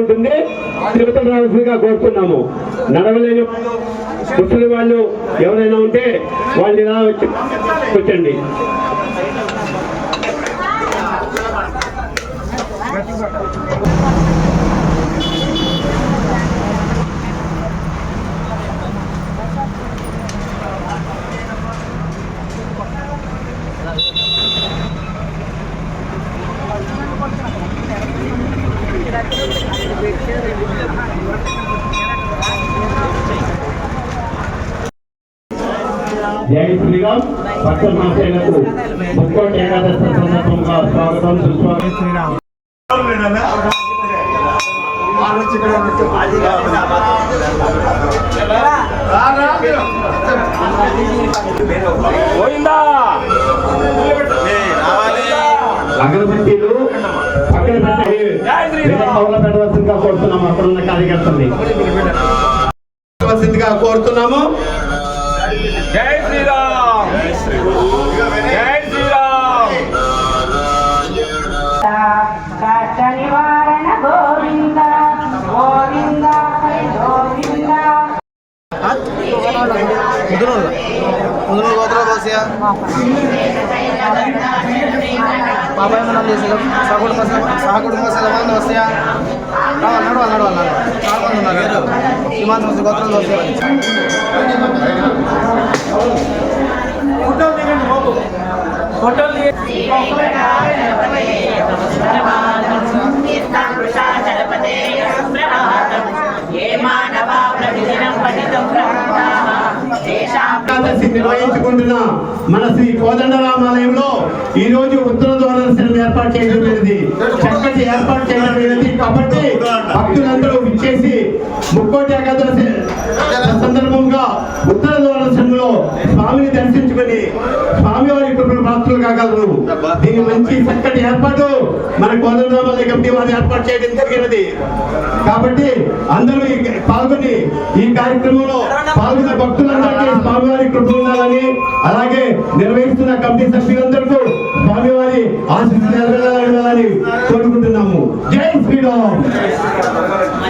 ఉంటుంది. తిరుపతి రావాల్సిందిగా కోరుతున్నాము. నడవలేని ముసలి వాళ్ళు ఎవరైనా ఉంటే వాళ్ళు ఇలా వచ్చి కూర్చోండి. జై శ్రీరామ్ భక్త మహాశైలకు ముక్కోటి ఏకాదశి సందర్భంగా స్వాగతం సుస్వాగతం. అగరబత్తీలు పెట్టవలసిందిగా కోరుతున్నాము అక్కడ ఉన్న కార్యకర్తల్ని పెట్టవలసిందిగా కోరుతున్నాము జై శ్రీరామ్. జై శ్రీరామ్. కోసియా బాబాయ్ మనం చేసి సహకుటుంబ సహకుటుంబ సెలవు వస్తాయా? నడవాలి నడవాలి నడవాలి చాలా మంది ఉన్నారు హిమాంత గోత్రాలు ఏకాదశి నిర్వహించుకుంటున్న మన శ్రీ కోదండరామాలయంలో ఈ రోజు ఉత్తర ద్వార ఏర్పాటు చేయడం జరిగింది చక్కటి ఏర్పాటు చేయడం జరిగింది కాబట్టి భక్తులందరూ విచ్చేసి ముక్కోటి ఏకాదశి సందర్భంగా ఉత్తర ద్వార స్వామిని దర్శించుకుని స్వామివారి కృపను ప్రాప్తులు కాగలరు. దీని మంచి చక్కటి ఏర్పాటు మన కోదండరామాలయ కమిటీ వారు ఏర్పాటు చేయడం జరిగినది. కాబట్టి అందరూ పాల్గొని ఈ కార్యక్రమంలో పాల్గొన్న భక్తులందరూ స్వామివారి కృప ఉండాలని అలాగే నిర్వహిస్తున్న కమిటీ సభ్యులందరికీ స్వామివారి ఆశీస్సులు నెరవేరాలని కోరుకుంటున్నాము. జై శ్రీరామ్.